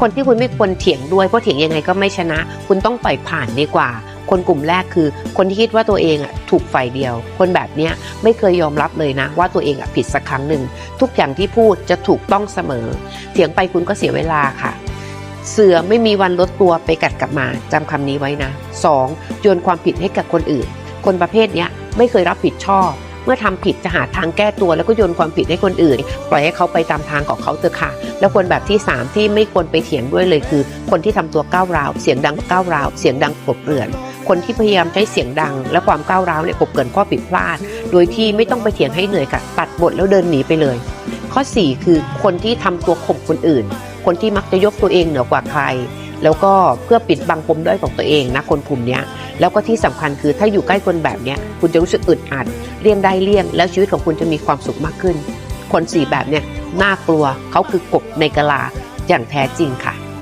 คนที่คุณไม่ควรเถียงด้วยเพราะเถียงยังไงก็ไม่ชนะ คุณต้องปล่อยผ่านดีกว่า คนกลุ่มแรกคือ คนที่คิดว่าตัวเองอะถูกฝ่ายเดียว คนแบบเนี้ยไม่เคยยอมรับเลยนะ ว่าตัวเองอะผิดสักครั้งหนึ่งทุกอย่างที่พูดจะถูกต้องเสมอ เถียงไปคุณก็เสียเวลาค่ะเสือไม่มีวันลดตัวไปกัดกลับมาจำคำนี้ไว้นะ 2. โยนความผิดให้กับคนอื่น คนประเภทนี้ไม่เคยรับผิดชอบ เมื่อทำผิดจะหาทางแก้ตัวแล้วก็โยนความผิดให้คนอื่น ปล่อยให้เขาไปตามทางของเขาเถอะค่ะ แล้วคนแบบที่ 3 ที่ไม่ควรไปเถียงด้วยเลยคือ คนที่ทำตัวก้าวร้าวเสียงดังก้าวร้าวเสียงดังกบเกลื่อน คนที่พยายามใช้เสียงดัง และความก้าวร้าวเนี่ยกลบเกลื่อนข้อผิดพลาด โดยที่ไม่ต้องไปเถียงให้เหนื่อยค่ะ ตัดบทแล้วเดินหนีไปเลย ข้อ 4 คือคนที่ทำตัวข่มคนอื่น คนที่มักจะยกตัวเองเหนือกว่าใคร แล้วก็เพื่อปิดบังปมด้อยของตัวเองนะคนกลุ่มเนี้ยแล้วก็ที่สำคัญคือถ้าอยู่ใกล้คนแบบเนี้ยคุณจะรู้สึกอึดอัดเลี่ยงได้เลี่ยง แล้วชีวิตของคุณจะมีความสุขมากขึ้น คนสี่แบบเนี้ยน่ากลัวเขาคือกบในกะลาอย่างแท้จริงค่ะ